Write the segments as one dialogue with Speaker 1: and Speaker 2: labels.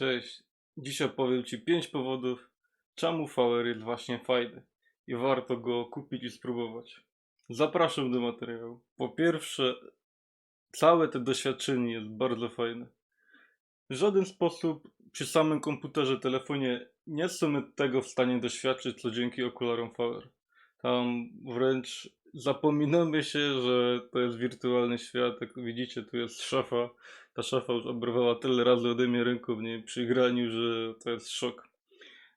Speaker 1: Cześć. Dziś opowiem Ci 5 powodów, czemu VR jest właśnie fajny i warto go kupić i spróbować. Zapraszam do materiału. Po pierwsze, całe to doświadczenie jest bardzo fajne. W żaden sposób przy samym komputerze, telefonie nie są tego w stanie doświadczyć, co dzięki okularom VR. Tam wręcz zapominamy się, że to jest wirtualny świat. Jak widzicie, tu jest szafa. Ta szafa już obrywała tyle razy ode mnie ręką w niej przy graniu, że to jest szok.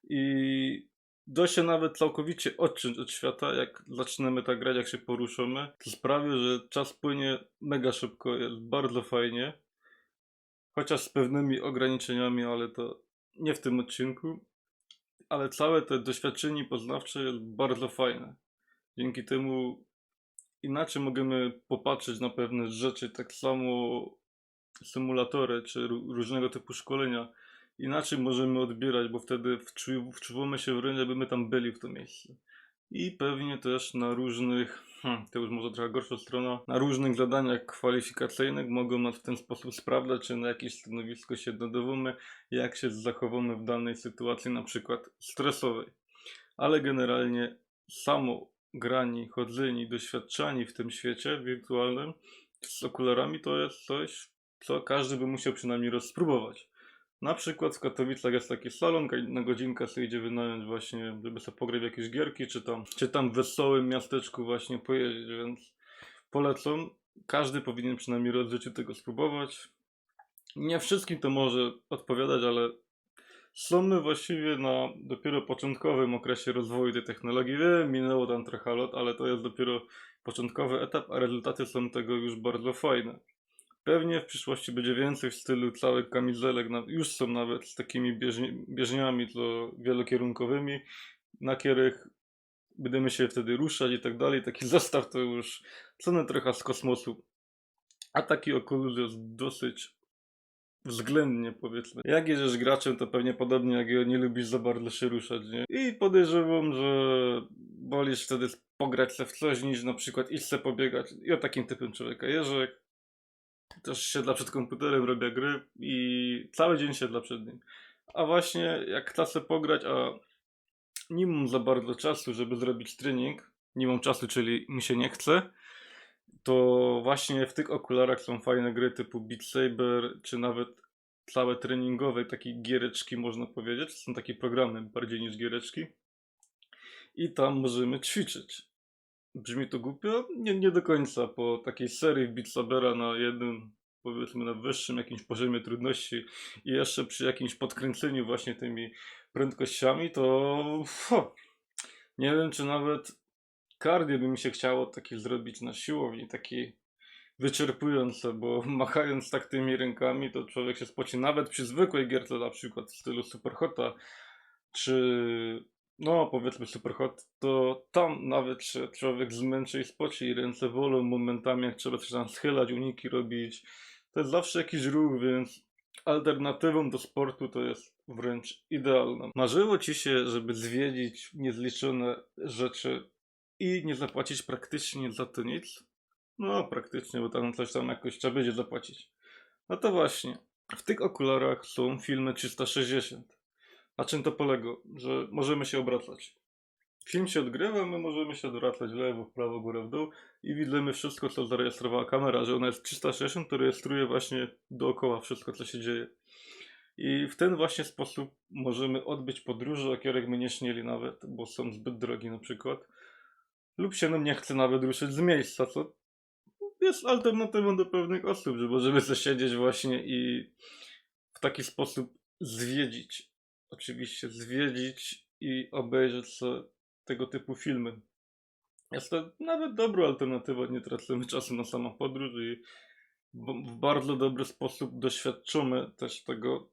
Speaker 1: I da się nawet całkowicie odciąć od świata, jak zaczynamy tak grać, jak się poruszamy. To sprawia, że czas płynie mega szybko, jest bardzo fajnie. Chociaż z pewnymi ograniczeniami, ale to nie w tym odcinku. Ale całe to doświadczenie poznawcze jest bardzo fajne. Dzięki temu inaczej możemy popatrzeć na pewne rzeczy, tak samo symulatory czy ró- różnego typu szkolenia. Inaczej możemy odbierać, bo wtedy wczu- wczuwamy się wręcz, jakby my tam byli w to miejsce. I pewnie też na różnych, hmm, to już może trochę gorsza strona, na różnych zadaniach kwalifikacyjnych mogą nas w ten sposób sprawdzać, czy na jakieś stanowisko się dodawamy, jak się zachowamy w danej sytuacji, na przykład stresowej. Ale generalnie samo granie, chodzenie, doświadczanie w tym świecie wirtualnym z okularami to jest coś, co każdy by musiał przynajmniej raz spróbować. Na przykład w Katowicach jest taki salon, na godzinkę sobie idzie wynająć właśnie, żeby sobie pograć w jakieś gierki, czy tam, czy tam w wesołym miasteczku właśnie pojeździć, więc polecam. Każdy powinien przynajmniej raz w życiu tego spróbować. Nie wszystkim to może odpowiadać, ale są właściwie na dopiero początkowym okresie rozwoju tej technologii. Wiem, minęło tam trochę lat, ale to jest dopiero początkowy etap, a rezultaty są tego już bardzo fajne. Pewnie w przyszłości będzie więcej w stylu całych kamizelek, już są nawet z takimi bieżni, bieżniami to wielokierunkowymi, na których będziemy się wtedy ruszać i tak dalej. Taki zestaw to już ceny trochę z kosmosu. A taki okulus jest dosyć względnie powiedzmy. Jak jedziesz graczem, to pewnie podobnie jak ja nie lubisz za bardzo się ruszać, nie? I podejrzewam, że wolisz wtedy pograć se w coś niż na przykład iść se pobiegać. I o takim typem człowieka Jerzek. Też siedla przed komputerem, robię gry i cały dzień siedla przed nim. A właśnie jak chcę pograć, a nie mam za bardzo czasu, żeby zrobić trening, nie mam czasu, czyli mi się nie chce, to właśnie w tych okularach są fajne gry typu Beat Saber, czy nawet całe treningowe, takie giereczki można powiedzieć. Są takie programy bardziej niż giereczki. I tam możemy ćwiczyć. Brzmi to głupio? Nie, nie do końca. Po takiej serii Beat Sabera na jednym, powiedzmy na wyższym jakimś poziomie trudności i jeszcze przy jakimś podkręceniu właśnie tymi prędkościami, to ho, nie wiem, czy nawet kardio by mi się chciało takie zrobić na siłowni, taki wyczerpujące, bo machając tak tymi rękami, to człowiek się spoci nawet przy zwykłej gierce, na przykład w stylu Superhota, czy no powiedzmy Superhot, to tam nawet się człowiek zmęczy i spoci i ręce wolą momentami, jak trzeba coś tam schylać, uniki robić. To jest zawsze jakiś ruch, więc alternatywą do sportu to jest wręcz idealna. Marzyło ci się, żeby zwiedzić niezliczone rzeczy i nie zapłacić praktycznie za to nic? No, praktycznie, bo tam coś tam jakoś trzeba będzie zapłacić. No to właśnie, w tych okularach są filmy 360. Na czym to polega? Że możemy się obracać. Film się odgrywa, my możemy się odwracać w lewo, w prawo, górę, w dół i widzimy wszystko, co zarejestrowała kamera, że ona jest 360, to rejestruje właśnie dookoła wszystko, co się dzieje. I w ten właśnie sposób możemy odbyć podróże, o których my nie śnieli nawet, bo są zbyt drogie na przykład. Lub się nam nie chce nawet ruszyć z miejsca, co jest alternatywą do pewnych osób, że możemy sobie siedzieć właśnie i w taki sposób zwiedzić. Oczywiście zwiedzić i obejrzeć tego typu filmy. Jest to nawet dobra alternatywa, nie tracimy czasu na samą podróż i w bardzo dobry sposób doświadczymy też tego,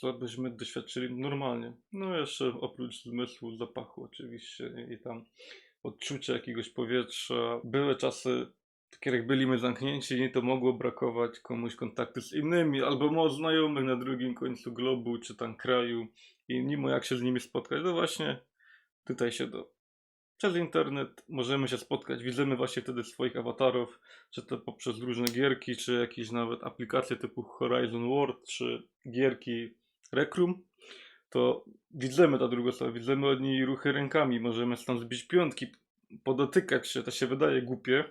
Speaker 1: co byśmy doświadczyli normalnie. No jeszcze oprócz zmysłu, zapachu oczywiście i tam odczucia jakiegoś powietrza. Były czasy, których byliśmy zamknięci i to mogło brakować komuś kontaktu z innymi, albo mo znajomych na drugim końcu globu, czy tam kraju. I nie ma jak się z nimi spotkać, to właśnie tutaj się do przez internet możemy się spotkać, widzimy właśnie wtedy swoich awatarów, czy to poprzez różne gierki, czy jakieś nawet aplikacje typu Horizon World, czy gierki Rekrum, to widzimy ta druga strona, widzimy od niej ruchy rękami, możemy tam zbić piątki, podotykać się, to się wydaje głupie,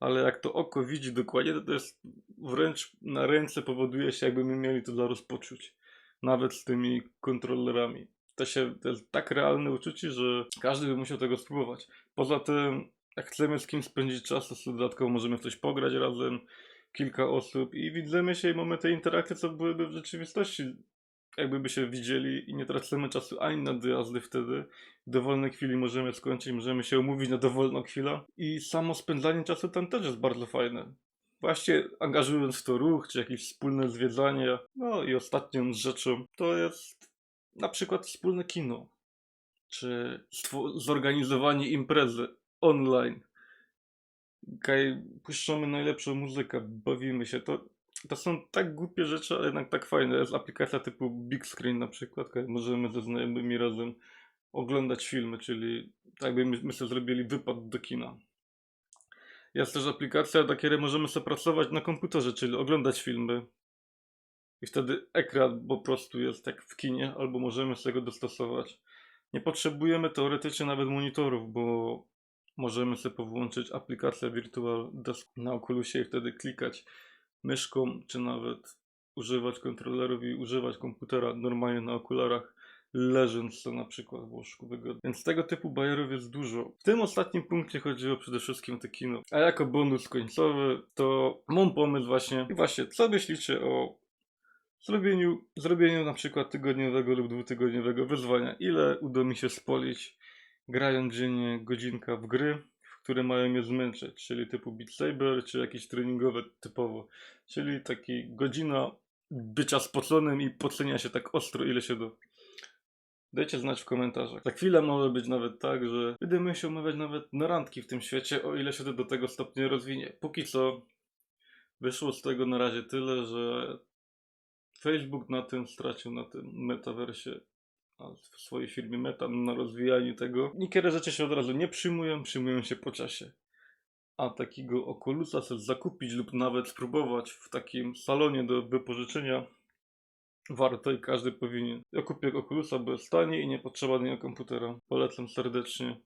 Speaker 1: ale jak to oko widzi dokładnie, to, jest wręcz na ręce powoduje się, jakbyśmy mieli to dla rozpoczuć. Nawet z tymi kontrolerami. To, się, to jest tak realne uczucie, że każdy by musiał tego spróbować. Poza tym, jak chcemy z kimś spędzić czas, to dodatkowo możemy w coś pograć razem, kilka osób i widzimy się i mamy te interakcje, co byłyby w rzeczywistości. Jakby by się widzieli i nie tracimy czasu ani na dojazdy wtedy. W dowolnej chwili możemy skończyć, możemy się umówić na dowolną chwilę. I samo spędzanie czasu tam też jest bardzo fajne. Właśnie angażując w to ruch, czy jakieś wspólne zwiedzanie. No i ostatnią rzeczą to jest na przykład wspólne kino. Czy zorganizowanie imprezy online. Kaj, puszczamy najlepszą muzykę, bawimy się. To, to są tak głupie rzeczy, ale jednak tak fajne. Jest aplikacja typu Big Screen na przykład, możemy ze znajomymi razem oglądać filmy, czyli tak jakby my, my sobie zrobili wypad do kina. Jest też aplikacja, na której możemy sobie pracować na komputerze, czyli oglądać filmy. I wtedy ekran po prostu jest jak w kinie, albo możemy sobie go dostosować. Nie potrzebujemy teoretycznie nawet monitorów, bo możemy sobie powłączyć aplikację Virtual Desk na Oculusie i wtedy klikać myszką, czy nawet używać kontrolerów i używać komputera normalnie na okularach, leżąc sobie na przykład w łóżku wygodnie. Więc tego typu bajerów jest dużo. W tym ostatnim punkcie chodziło przede wszystkim o te kino. A jako bonus końcowy to mam pomysł właśnie, właśnie, co myślicie o zrobieniu, zrobieniu na przykład tygodniowego lub dwutygodniowego wyzwania? Ile uda mi się spolić grając dziennie godzinka w gry, które mają mnie zmęczyć, czyli typu Beat Saber, czy jakieś treningowe typowo, czyli taki godzina bycia spoconym i pocenia się tak ostro, ile się da. Dajcie znać w komentarzach. Za chwilę może być nawet tak, że będziemy się umawiać nawet na randki w tym świecie, o ile się to do tego stopnia rozwinie. Póki co wyszło z tego na razie tyle, że Facebook na tym stracił, na tym metaversie w swojej firmie Meta na rozwijaniu tego. Niektóre rzeczy się od razu nie przyjmują, przyjmują się po czasie. A takiego Oculusa sobie zakupić lub nawet spróbować w takim salonie do wypożyczenia warto i każdy powinien. Ja kupię Oculusa, bo jest tani i nie potrzeba niego komputera. Polecam serdecznie.